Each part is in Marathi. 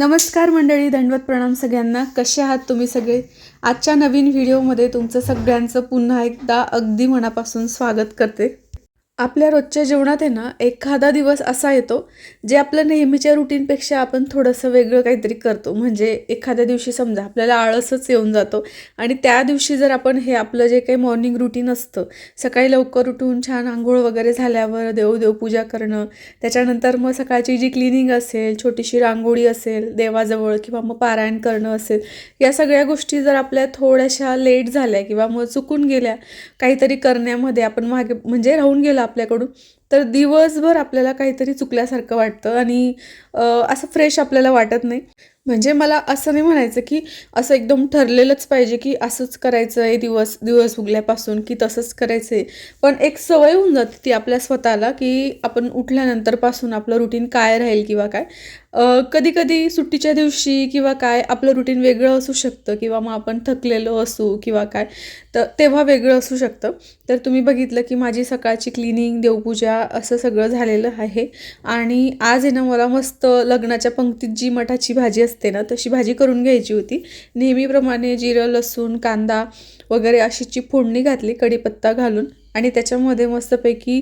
नमस्कार मंडळी दंडवत प्रणाम सगळ्यांना. कसे आहात तुम्ही सगळे? आजच्या नवीन व्हिडिओमध्ये तुमचं सगळ्यांचं पुन्हा एकदा अगदी मनापासून स्वागत करते. आपल्या रोजच्या जेवणात आहे ना एखादा दिवस असा येतो जे आपलं नेहमीच्या रुटीनपेक्षा आपण थोडंसं वेगळं काहीतरी करतो. म्हणजे एखाद्या दिवशी समजा आपल्याला आळसच येऊन जातो आणि त्या दिवशी जर आपण हे आपलं जे काही मॉर्निंग रुटीन असतं सकाळी लवकर उठून छान आंघोळ वगैरे झाल्यावर देव देवपूजा करणं त्याच्यानंतर मग सकाळची जी क्लिनिंग असेल छोटीशी रांगोळी असेल देवाजवळ किंवा मग पारायण करणं असेल या सगळ्या गोष्टी जर आपल्या थोड्याशा लेट झाल्या किंवा मग चुकून गेल्या काहीतरी करण्यामध्ये आपण मागे म्हणजे राहून गेलं आपल्याकडून तर दिवसभर आपल्याला काहीतरी चुकल्यासारखं वाटतं आणि असं फ्रेश आपल्याला वाटत नाही. म्हणजे मला असं नाही म्हणायचं की असं एकदम ठरलेलंच पाहिजे की असंच करायचं आहे दिवस दिवस उगल्यापासून की तसंच करायचं आहे. पण एक सवय होऊन जाते ती आपल्या स्वतःला की आपण उठल्यानंतरपासून आपलं रुटीन काय राहील किंवा काय. कधी कधी सुट्टीच्या दिवशी किंवा काय आपलं रुटीन वेगळं असू शकतं किंवा मग आपण थकलेलो असू किंवा काय तर तेव्हा वेगळं असू शकतं. तर तुम्ही बघितलं की माझी सकाळची क्लिनिंग देवपूजा असं सगळं झालेलं आहे. आणि आज आहे ना मला मस्त लग्नाच्या पंक्तीत जी मठाची भाजी असते ना तशी भाजी करून घ्यायची होती. नेहमीप्रमाणे जिरं लसूण कांदा वगैरे अशीची फोडणी घातली कढीपत्ता घालून आणि त्याच्यामध्ये मस्तपैकी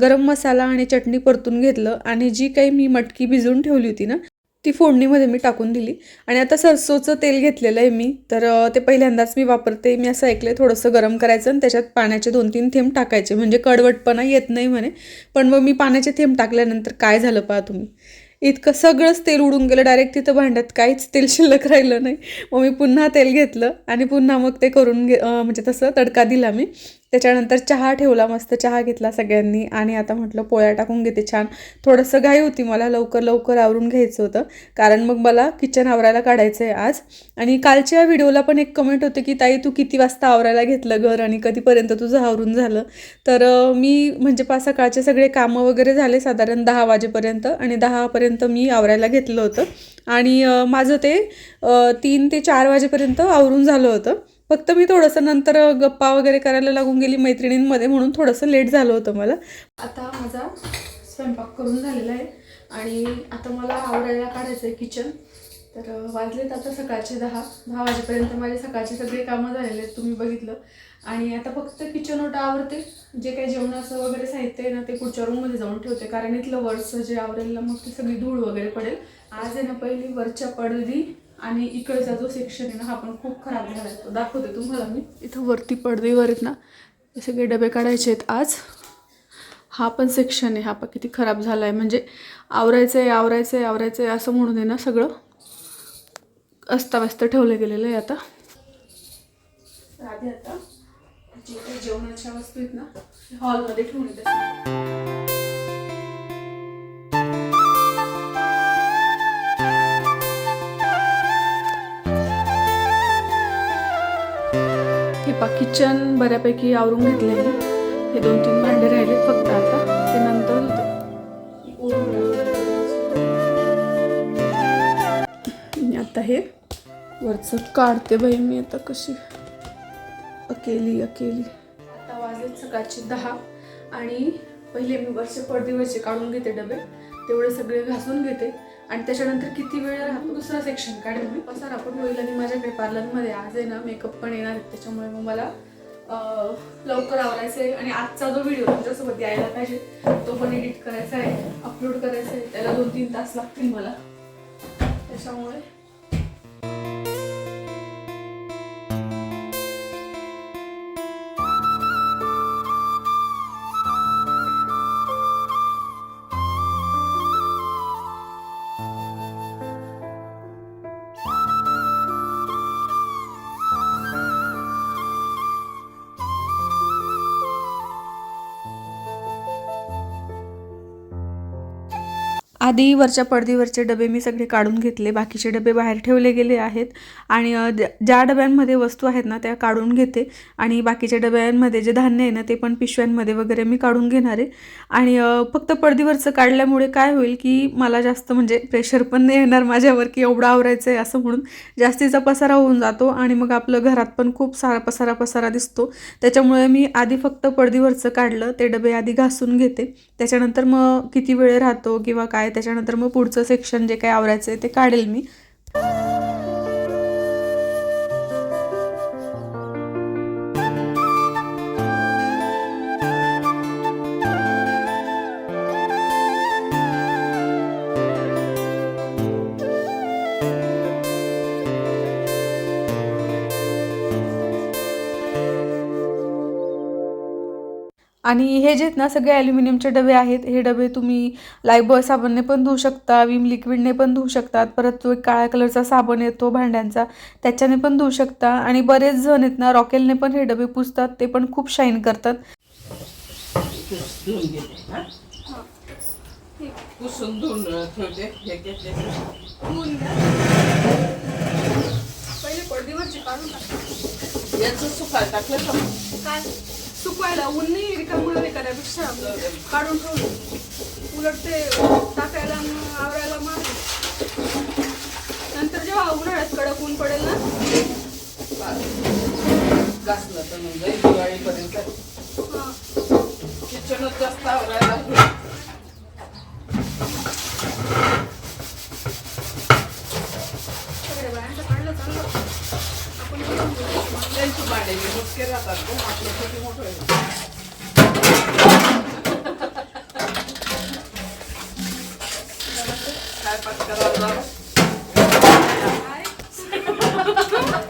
गरम मसाला आणि चटणी परतून घेतलं आणि जी काही मी मटकी भिजवून ठेवली होती ना ती फोडणीमध्ये मी टाकून दिली. आणि आता सरसोचं तेल घेतलेलं आहे मी तर ते पहिल्यांदाच मी वापरते. मी असं ऐकलं थोडंसं गरम करायचं आणि त्याच्यात पाण्याचे दोन तीन थेंब टाकायचे. म्हणजे कडवटपणा येत नाही म्हणे. पण मग मी पाण्याचे थेंब टाकल्यानंतर काय झालं पहा तुम्ही? इतकं सगळंच तेल उडून गेलं. डायरेक्ट तिथं भांड्यात काहीच तेल शिल्लक राहिलं नाही. मग मी पुन्हा तेल घेतलं आणि पुन्हा मग ते करून घे म्हणजे तसं तडका दिला मी. त्याच्यानंतर चहा ठेवला मस्त चहा घेतला सगळ्यांनी आणि आता म्हटलं पोळ्या टाकून घेते छान. थोडंसं घाई होती मला लवकर लवकर आवरून घ्यायचं होतं. कारण मग मला किचन आवरायला काढायचं आहे आज. आणि कालच्या व्हिडिओला पण एक कमेंट होते की ताई तू किती वाजता आवरायला घेतलं घर आणि कधीपर्यंत तुझं आवरून झालं? तर मी म्हणजे पाच सकाळचे सगळे कामं वगैरे झाले साधारण दहा वाजेपर्यंत आणि दहापर्यंत मी आवरायला घेतलं होतं. आणि माझं ते तीन ते चार वाजेपर्यंत आवरून झालं होतं. फक्त मी थोडंसं नंतर गप्पा वगैरे करायला लागून गेली मैत्रिणींमध्ये म्हणून थोडंसं लेट झालं होतं मला. आता माझा स्वयंपाक करून झालेला आहे आणि आता मला आवरायला काढायचं आहे किचन तर वाजलेत आता सकाळचे दहा. दहा वाजेपर्यंत माझे सकाळचे सगळे कामं झालेले आहेत तुम्ही बघितलं. आणि आता फक्त किचन ओटा आवरते. जे काही जेवणाचं वगैरे साहित्य आहे ना ते पुढच्या रूममध्ये जाऊन ठेवते. कारण इथलं वरचं जे आवरेल ना मग ती सगळी धूळ वगैरे पडेल. आज आहे ना पहिली वरच्या पडदी आणि इकडचा जो सेक्शन आहे ना हा पण खूप खराब झाला आहे तो दाखवते तुम्हाला मी. इथं वरती पडदीवर आहेत ना हे सगळे डबे काढायचे आहेत आज. हा पण सेक्शन आहे हा पण किती खराब झाला आहे म्हणजे आवरायचं आहे आवरायचं आहे आवरायचं आहे असं म्हणून आहे ना सगळं. अस्ताव्यस्त ठेवलं गेलेलं आहे आता. आधी आता जे काही जेवणाच्या वस्तू आहेत ना हॉलमध्ये ठेवून येते किचन बऱ्यापैकी आवरून घेतले हे दोन तीन भांडे राहिले फक्त आता. ते नंतर मी आता हे वरचं काढते बाई मी आता कशी. अकेली अकेली. आता वाजले सकाळचे दहा आणि पहिले मी वरचे पडदीवरचे काढून घेते डबे तेवढे सगळे घासून घेते. आणि त्याच्यानंतर किती वेळ राहतो? दुसरं सेक्शन काढेल मी. पसार आपण होईल आणि माझ्याकडे पार्लरमध्ये आज आहे ना मेकअप पण येणार आहे. त्याच्यामुळे मग मला लवकर आवरायचं आहे. आणि आजचा जो व्हिडिओ तुमच्यासोबत यायला पाहिजे तो पण एडिट करायचा आहे अपलोड करायचा आहे. त्याला दोन तीन तास लागतील मला. त्याच्यामुळे आधी वरच्या पडदीवरचे डबे मी सगळे काढून घेतले बाकीचे डबे बाहेर ठेवले गेले आहेत. आणि ज- ज्या डब्यांमध्ये वस्तू आहेत ना त्या काढून घेते. आणि बाकीच्या डब्यांमध्ये जे धान्य आहे ना ते पण पिशव्यांमध्ये वगैरे मी काढून घेणार आहे. आणि फक्त पडदीवरचं काढल्यामुळे काय होईल की मला जास्त म्हणजे प्रेशर पण नाही येणार माझ्यावर की एवढं आवरायचं आहे असं म्हणून. जास्तीचा पसारा होऊन जातो आणि मग आपलं घरात पण खूप सारा पसारा पसारा दिसतो. त्याच्यामुळे मी आधी फक्त पडदीवरचं काढलं ते डबे आधी घासून घेते. त्याच्यानंतर मग किती वेळ राहतो किंवा काय त्याच्यानंतर मग पुढचं सेक्शन जे काही आवरायचं आहे ते काढेल मी. आणि हे जे आहेत ना सगळे ॲल्युमिनियमचे डबे आहेत हे डबे तुम्ही लायबॉय साबणने पण धुवू शकता विम लिक्विडने पण धुवू शकतात परत तो एक काळ्या कलरचा साबण येतो भांड्यांचा त्याच्याने पण धुवू शकता आणि बरेच जण आहेत ना रॉकेलने पण हे डबे पुसतात ते पण खूप शाईन करतात. धुवून घेते हा? पुसून धुवून ठेवते हे घेतले. पहिले पडदीवरची काढून टाक. याचं सुकाय टाकलं का? काय? सुकवायला ऊन नाही रिकामुळे नाही करायपेक्षा काढून ठेवलं उलट ते टाकायला आवरायला मार नंतर जेव्हा उन्हाळ्यात कडक ऊन पडेल ना? हा. किचनच जास्त आवरायला आहे. सगळ्या बायांचं काढलं चाललं आपण करून घेऊ. त्यांची भांडे बी मोजके राहतात गं, आपलं छोटे मोठं आहे. काय?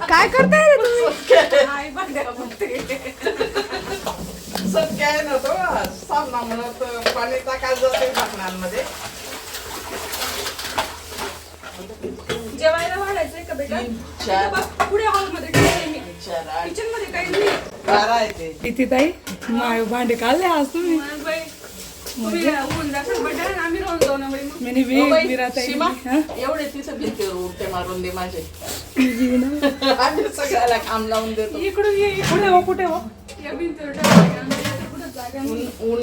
काय करताय रे तुम्ही? काय नव्हतं सामना म्हणत पाणी टाकायला जाते भाकणांमध्ये जेवायला वाढायचंय का बेटा? पुढे हॉलमध्ये किती ताई माय भांडे काढले आज तुम्ही. मग बाई, तुम्ही ऊन दाखल बड्डे आणि आम्ही राहून जाऊ ना बाई मग. म्हणे हो वी बाई, विरा ताई सीमा, हा? एवढे भिंतीवर मारून दे माझे. आम्ही सगळ्याला काम लावून देतो. इकडून ये हो कुठे हो? या भिंतीवर इथे नाही. ऊन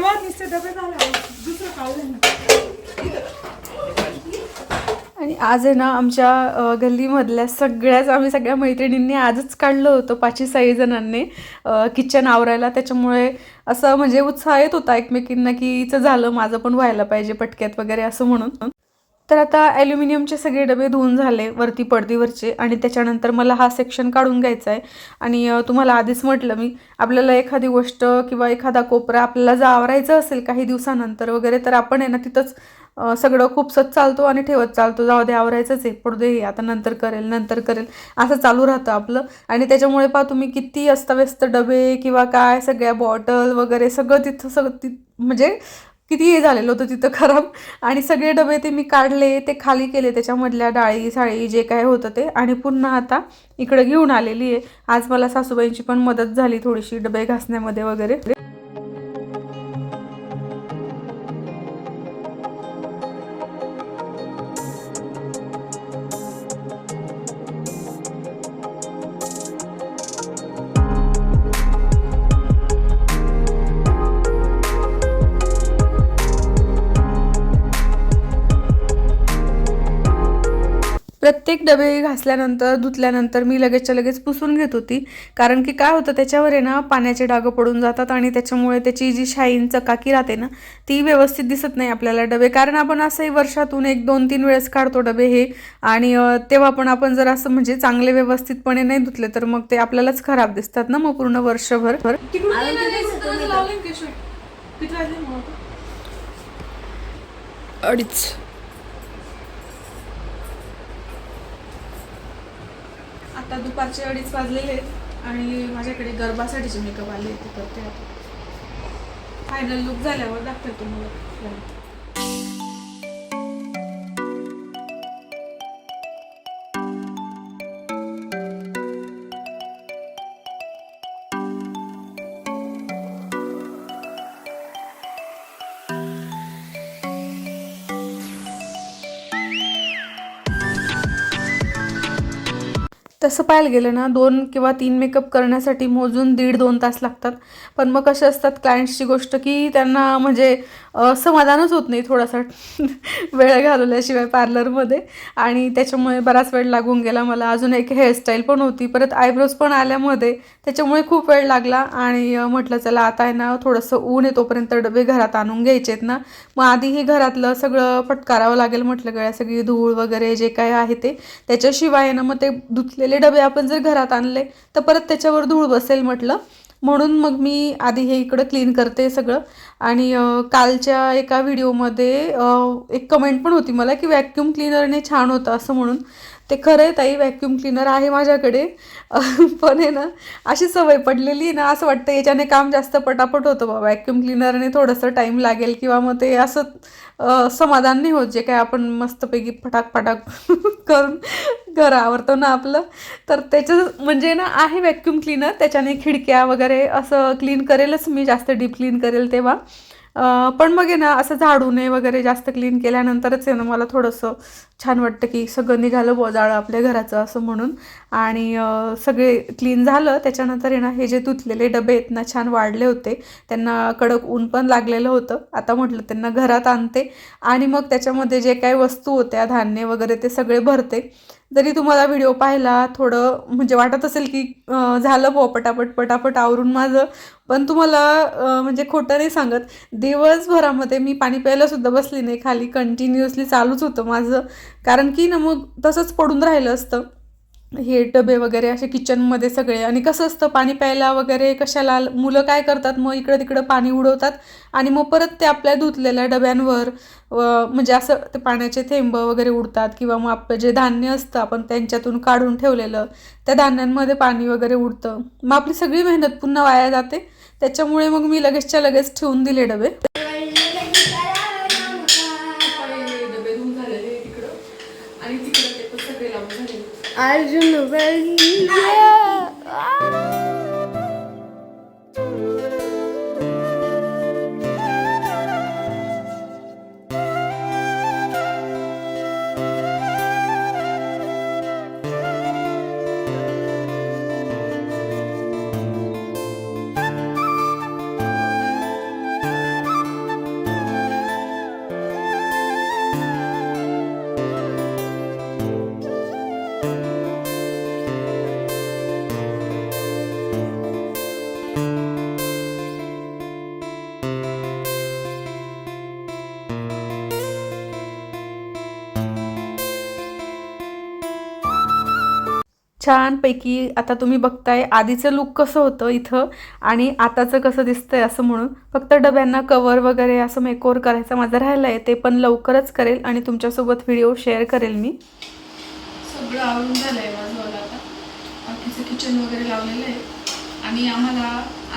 वा नुसते डबे झाले. दुसरं काढलं ना आणि आज आहे ना आमच्या गल्लीमधल्या सगळ्याच आम्ही सगळ्या मैत्रिणींनी आजच काढलं होतं पाचशे सहा जणांनी किचन आवरायला. त्याच्यामुळे असं म्हणजे उत्साह येत होता एकमेकींना की हिचं झालं माझं पण व्हायला पाहिजे पटक्यात वगैरे असं म्हणून. तर आता ॲल्युमिनियमचे सगळे डबे धुवून झाले वरती पडदीवरचे. आणि त्याच्यानंतर मला हा सेक्शन काढून घ्यायचा आहे. आणि तुम्हाला आधीच म्हटलं मी आपल्याला एखादी गोष्ट किंवा एखादा कोपरा आपल्याला जर आवरायचं असेल काही दिवसानंतर वगैरे तर आपण आहे ना तिथंच सगळं खूपसच चालतो आणि ठेवत चालतो. जाऊ दे आवरायचंच आहे. पडू दे हे आता नंतर करेल नंतर करेल. असं चालू राहतं आपलं. आणि त्याच्यामुळे पहा तुम्ही किती अस्ताव्यस्त डबे किंवा काय सगळ्या बॉटल वगैरे सगळं तिथं सगळं ति म्हणजे किती हे झालेलं होतं तिथं खराब. आणि सगळे डबे ते मी काढले ते खाली केले त्याच्यामधल्या डाळी साळी जे काय होतं ते. आणि पुन्हा आता इकडं घेऊन आलेली आहे. आज मला सासूबाईंची पण मदत झाली थोडीशी डबे घासण्यामध्ये वगैरे. प्रत्येक डबे घासल्यानंतर धुतल्यानंतर मी लगेचच्या लगेच पुसून घेत होती. कारण की काय होतं त्याच्यावर आहे ना पाण्याचे डागं पडून जातात आणि त्याच्यामुळे त्याची जी शाईन चकाकी राहते ना ती व्यवस्थित दिसत नाही आपल्याला डबे. कारण आपण असंही वर्षातून एक दोन तीन वेळेस काढतो डबे हे. आणि तेव्हा पण आपण जर असं म्हणजे चांगले व्यवस्थितपणे नाही धुतले तर मग ते आपल्यालाच खराब दिसतात ना मग पूर्ण वर्षभर. अडीच. आता दुपारचे अडीच वाजलेले आहेत आणि माझ्याकडे गरबासाठीचे मेकअप आले ते करते आता फायनल लुक झाल्यावर दाखवते तुम्हाला. तसं पाहायला गेलं ना दोन किंवा तीन मेकअप करण्यासाठी मोजून दीड दोन तास लागतात. पण मग कसे असतात क्लायंट्सची गोष्ट की त्यांना म्हणजे समाधानच होत नाही थोडासा. वेळ घालवल्याशिवाय पार्लरमध्ये आणि त्याच्यामुळे बराच वेळ लागून गेला. मला अजून एक हेअरस्टाईल पण होती. परत आयब्रोज पण आल्यामध्ये त्याच्यामुळे खूप वेळ लागला. आणि म्हटलं चला आता आहे ना थोडंसं ऊन आहे तोपर्यंत डबे घरात आणून घ्यायचे आहेत ना. मग आधीही घरातलं सगळं पटकारावं लागेल म्हटलं गळ्या सगळी धूळ वगैरे जे काय आहे ते. त्याच्याशिवाय आहे ना मग ते धुतलेले डबे आपण जर घरात आणले तर परत त्याच्यावर धूळ बसेल म्हटलं. म्हणून मग मी आधी हे इकडं क्लीन करते सगळं. आणि कालच्या एका व्हिडिओमध्ये एक कमेंट पण होती मला की व्हॅक्यूम क्लीनरने छान होतं असं म्हणून. ते खरं आहे ताई व्हॅक्यूम क्लीनर आहे माझ्याकडे. पण आहे ना अशी सवय पडलेली आहे ना असं वाटतं याच्याने काम जास्त पटापट होतं बा. व्हॅक्यूम क्लीनरने थोडंसं टाईम लागेल किंवा मग ते असं समाधान नाही होत जे काय आपण मस्तपैकी फटाक फटाक करून घर आवरतो ना आपलं. तर त्याचं म्हणजे ना आहे व्हॅक्यूम क्लीनर त्याच्याने खिडक्या वगैरे असं क्लीन करेलच मी जास्त डीप क्लीन करेल तेव्हा. पण मग आहे ना असं झाडूने वगैरे जास्त क्लीन केल्यानंतरच आहे ना मला थोडंसं छान वाटतं की सगळं निघालं बोजाळं आपल्या घराचं असं म्हणून. आणि सगळे क्लीन झालं. त्याच्यानंतर आहे ना हे जे धुतलेले डबे आहेत ना छान वाढले होते. त्यांना कडक ऊन पण लागलेलं होतं. आता म्हटलं त्यांना घरात आणते. आणि मग त्याच्यामध्ये जे काही वस्तू होत्या धान्य वगैरे ते सगळे भरते. जरी तुम्हाला व्हिडिओ पाहिला थोडं म्हणजे वाटत असेल की झालं बो पटापट पटापट आवरून माझं. पण तुम्हाला म्हणजे खोटं नाही सांगत. दिवसभरामध्ये मी पाणी प्यायला सुद्धा बसली नाही. खाली कंटिन्युअसली चालूच होतं माझं. कारण की ना मग तसंच पडून राहिलं असतं. हे डबे वगैरे असे किचनमध्ये सगळे. आणि कसं असतं पाणी प्यायला वगैरे कशाला मुलं काय करतात? मग इकडं तिकडं पाणी उडवतात आणि मग परत ते आपल्या धुतलेल्या डब्यांवर म्हणजे असं ते पाण्याचे थेंब वगैरे उडतात किंवा मग आपलं जे धान्य असतं आपण त्यांच्यातून काढून ठेवलेलं त्या धान्यांमध्ये पाणी वगैरे उडतं. मग आपली सगळी मेहनत पुन्हा वाया जाते. त्याच्यामुळे मग मी लगेचच्या लगेच ठेवून दिले डबे. झालेले अर्जुन छानपैकी आता तुम्ही बघताय आधीचं लुक कसं होतं इथं आणि आताचं कसं दिसतंय असं म्हणून. फक्त डब्यांना कवर वगैरे असं मेकओवर करायचं माझं राहिलं आहे ते पण लवकरच करेल आणि तुमच्यासोबत व्हिडिओ शेअर करेल मी. सगळं आवरून झालं आहे माझं आता. बाकीचं किचन वगैरे लावलेलं आहे. आणि आम्हाला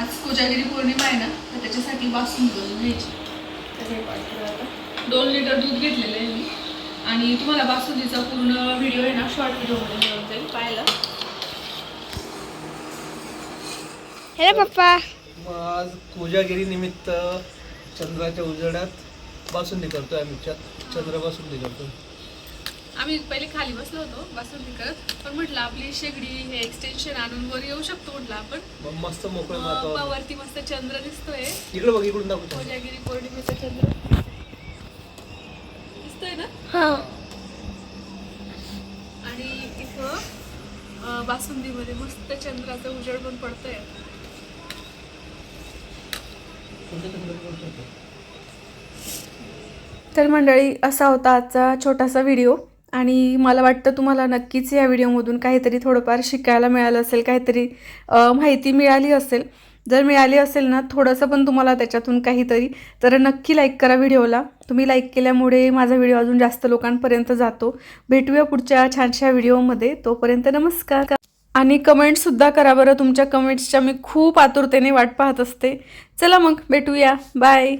आज कोजागिरी पौर्णिमा आहे ना तर त्याच्यासाठी बासून बनवून घ्यायची. दोन लिटर दूध घेतलेलं आहे मी. आणि तुम्हाला बासुंदीचा पूर्ण व्हिडिओ आहे ना शॉर्ट व्हिडिओमध्ये मिळून जाईल पाहायला. हॅलो पप्पा. मग आज कोजागिरी निमित्त चंद्राच्या उजेडात बासुंदी करतोय आम्ही. च- चंद्र बासुंदी करतोय. आम्ही पहिले खाली बसलो होतो बासुंदी करत. पण म्हटलं आपली शेगडी हे एक्सटेन्शन आणून वर येऊ शकतो म्हटलं आपण. मग मस्त मोकळं मग वातावरण. वरती मस्त चंद्र दिसतोय. इकडे बघ इकडून दाखवतो कोजागिरी पौर्णिमेचा चंद्र. ना? हा. आणि इथं बासुंदीमध्ये मस्त चंद्राचा उजेड पण पडतोय? तर मंडळी असा होता आजचा छोटासा व्हिडिओ. आणि मला वाटतं तुम्हाला नक्कीच या व्हिडिओमधून काहीतरी थोडंफार शिकायला मिळालं असेल काहीतरी माहिती मिळाली असेल. जर मिळाली असेल ना थोडंसं पण तुम्हाला त्याच्यातून काहीतरी तर नक्की लाईक करा व्हिडिओला. तुम्ही लाईक केल्यामुळे माझा व्हिडिओ अजून जास्त लोकांपर्यंत जातो. भेटूया पुढच्या छानशा व्हिडिओमध्ये. तोपर्यंत नमस्कार. आणि कमेंटसुद्धा करा बरं. तुमच्या कमेंट्सच्या मी खूप आतुरतेने वाट पाहत असते. चला मग भेटूया. बाय